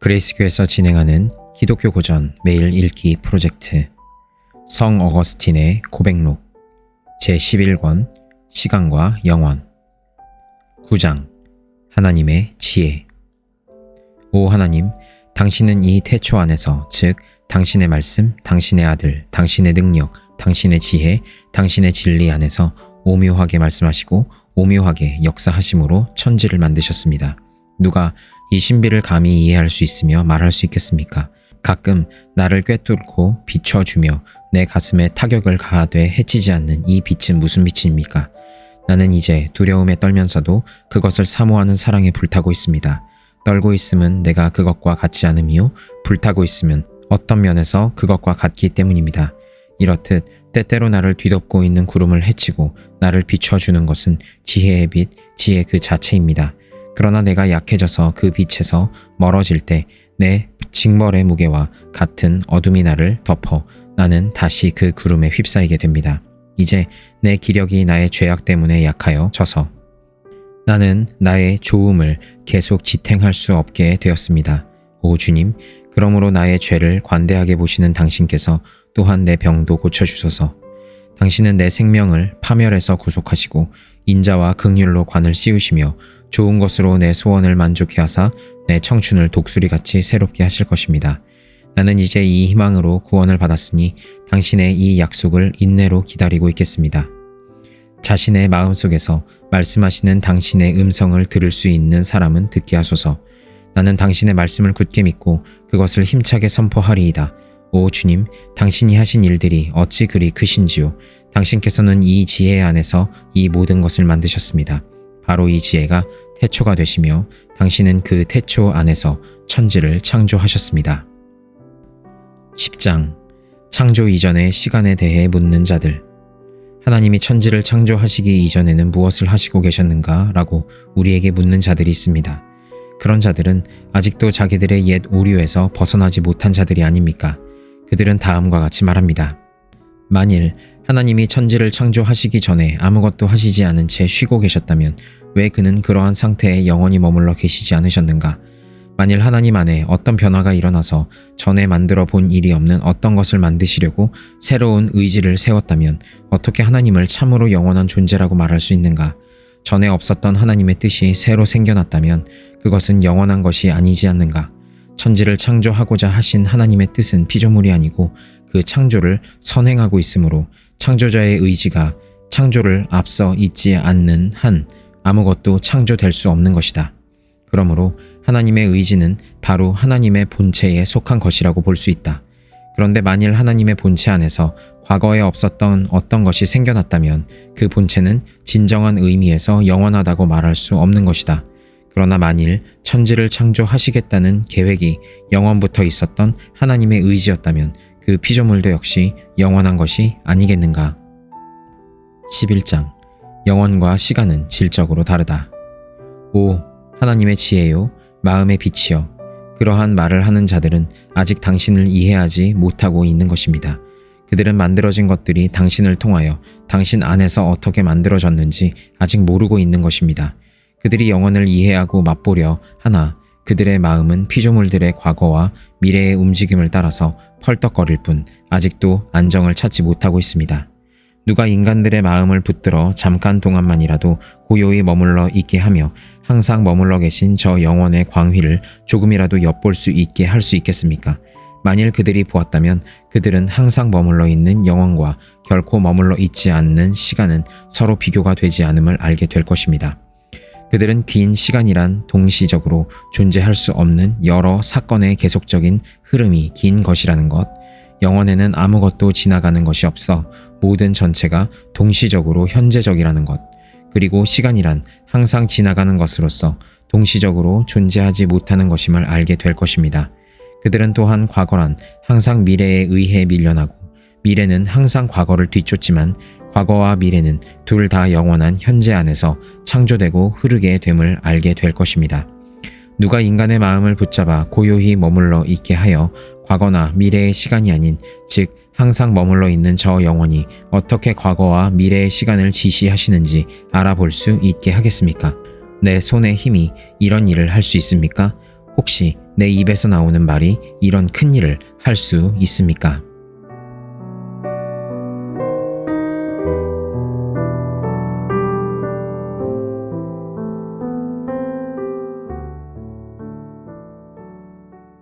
그레이스교에서 진행하는 기독교 고전 매일 읽기 프로젝트 성 어거스틴의 고백록 제11권 시간과 영원. 9장 하나님의 지혜. 오 하나님 당신은 이 태초 안에서 즉 당신의 말씀, 당신의 아들, 당신의 능력, 당신의 지혜, 당신의 진리 안에서 오묘하게 말씀하시고 오묘하게 역사하심으로 천지를 만드셨습니다. 누가 이 신비를 감히 이해할 수 있으며 말할 수 있겠습니까? 가끔 나를 꿰뚫고 비춰주며 내 가슴에 타격을 가하되 해치지 않는 이 빛은 무슨 빛입니까? 나는 이제 두려움에 떨면서도 그것을 사모하는 사랑에 불타고 있습니다. 떨고 있음은 내가 그것과 같지 않음이요 불타고 있으면 어떤 면에서 그것과 같기 때문입니다. 이렇듯 때때로 나를 뒤덮고 있는 구름을 해치고 나를 비춰주는 것은 지혜의 빛, 지혜 그 자체입니다. 그러나 내가 약해져서 그 빛에서 멀어질 때내 징벌의 무게와 같은 어둠이 나를 덮어 나는 다시 그 구름에 휩싸이게 됩니다. 이제 내 기력이 나의 죄악 때문에 약하여 져서 나는 나의 좋음을 계속 지탱할 수 없게 되었습니다. 오 주님, 그러므로 나의 죄를 관대하게 보시는 당신께서 또한 내 병도 고쳐주소서. 당신은 내 생명을 파멸해서 구속하시고 인자와 극률로 관을 씌우시며 좋은 것으로 내 소원을 만족해 하사 내 청춘을 독수리같이 새롭게 하실 것입니다. 나는 이제 이 희망으로 구원을 받았으니 당신의 이 약속을 인내로 기다리고 있겠습니다. 자신의 마음속에서 말씀하시는 당신의 음성을 들을 수 있는 사람은 듣게 하소서. 나는 당신의 말씀을 굳게 믿고 그것을 힘차게 선포하리이다. 오 주님, 당신이 하신 일들이 어찌 그리 크신지요. 당신께서는 이 지혜 안에서 이 모든 것을 만드셨습니다. 바로 이 지혜가 태초가 되시며 당신은 그 태초 안에서 천지를 창조하셨습니다. 10장 창조 이전의 시간에 대해 묻는 자들 하나님이 천지를 창조하시기 이전에는 무엇을 하시고 계셨는가? 라고 우리에게 묻는 자들이 있습니다. 그런 자들은 아직도 자기들의 옛 오류에서 벗어나지 못한 자들이 아닙니까? 그들은 다음과 같이 말합니다. 만일 하나님이 천지를 창조하시기 전에 아무것도 하시지 않은 채 쉬고 계셨다면 왜 그는 그러한 상태에 영원히 머물러 계시지 않으셨는가? 만일 하나님 안에 어떤 변화가 일어나서 전에 만들어 본 일이 없는 어떤 것을 만드시려고 새로운 의지를 세웠다면 어떻게 하나님을 참으로 영원한 존재라고 말할 수 있는가? 전에 없었던 하나님의 뜻이 새로 생겨났다면 그것은 영원한 것이 아니지 않는가? 천지를 창조하고자 하신 하나님의 뜻은 피조물이 아니고 그 창조를 선행하고 있으므로 창조자의 의지가 창조를 앞서 있지 않는 한 아무것도 창조될 수 없는 것이다. 그러므로 하나님의 의지는 바로 하나님의 본체에 속한 것이라고 볼 수 있다. 그런데 만일 하나님의 본체 안에서 과거에 없었던 어떤 것이 생겨났다면 그 본체는 진정한 의미에서 영원하다고 말할 수 없는 것이다. 그러나 만일 천지를 창조하시겠다는 계획이 영원부터 있었던 하나님의 의지였다면 그 피조물도 역시 영원한 것이 아니겠는가? 11장 영원과 시간은 질적으로 다르다. 오 하나님의 지혜요 마음의 빛이여 그러한 말을 하는 자들은 아직 당신을 이해하지 못하고 있는 것입니다. 그들은 만들어진 것들이 당신을 통하여 당신 안에서 어떻게 만들어졌는지 아직 모르고 있는 것입니다. 그들이 영혼을 이해하고 맛보려 하나 그들의 마음은 피조물들의 과거와 미래의 움직임을 따라서 펄떡거릴 뿐 아직도 안정을 찾지 못하고 있습니다. 누가 인간들의 마음을 붙들어 잠깐 동안만이라도 고요히 머물러 있게 하며 항상 머물러 계신 저 영원의 광휘를 조금이라도 엿볼 수 있게 할 수 있겠습니까? 만일 그들이 보았다면 그들은 항상 머물러 있는 영원과 결코 머물러 있지 않는 시간은 서로 비교가 되지 않음을 알게 될 것입니다. 그들은 긴 시간이란 동시적으로 존재할 수 없는 여러 사건의 계속적인 흐름이 긴 것이라는 것, 영원에는 아무것도 지나가는 것이 없어 모든 전체가 동시적으로 현재적이라는 것, 그리고 시간이란 항상 지나가는 것으로서 동시적으로 존재하지 못하는 것임을 알게 될 것입니다. 그들은 또한 과거란 항상 미래에 의해 밀려나고 미래는 항상 과거를 뒤쫓지만 과거와 미래는 둘 다 영원한 현재 안에서 창조되고 흐르게 됨을 알게 될 것입니다. 누가 인간의 마음을 붙잡아 고요히 머물러 있게 하여 과거나 미래의 시간이 아닌 즉 항상 머물러 있는 저 영혼이 어떻게 과거와 미래의 시간을 지시하시는지 알아볼 수 있게 하겠습니까? 내 손의 힘이 이런 일을 할 수 있습니까? 혹시 내 입에서 나오는 말이 이런 큰일을 할 수 있습니까?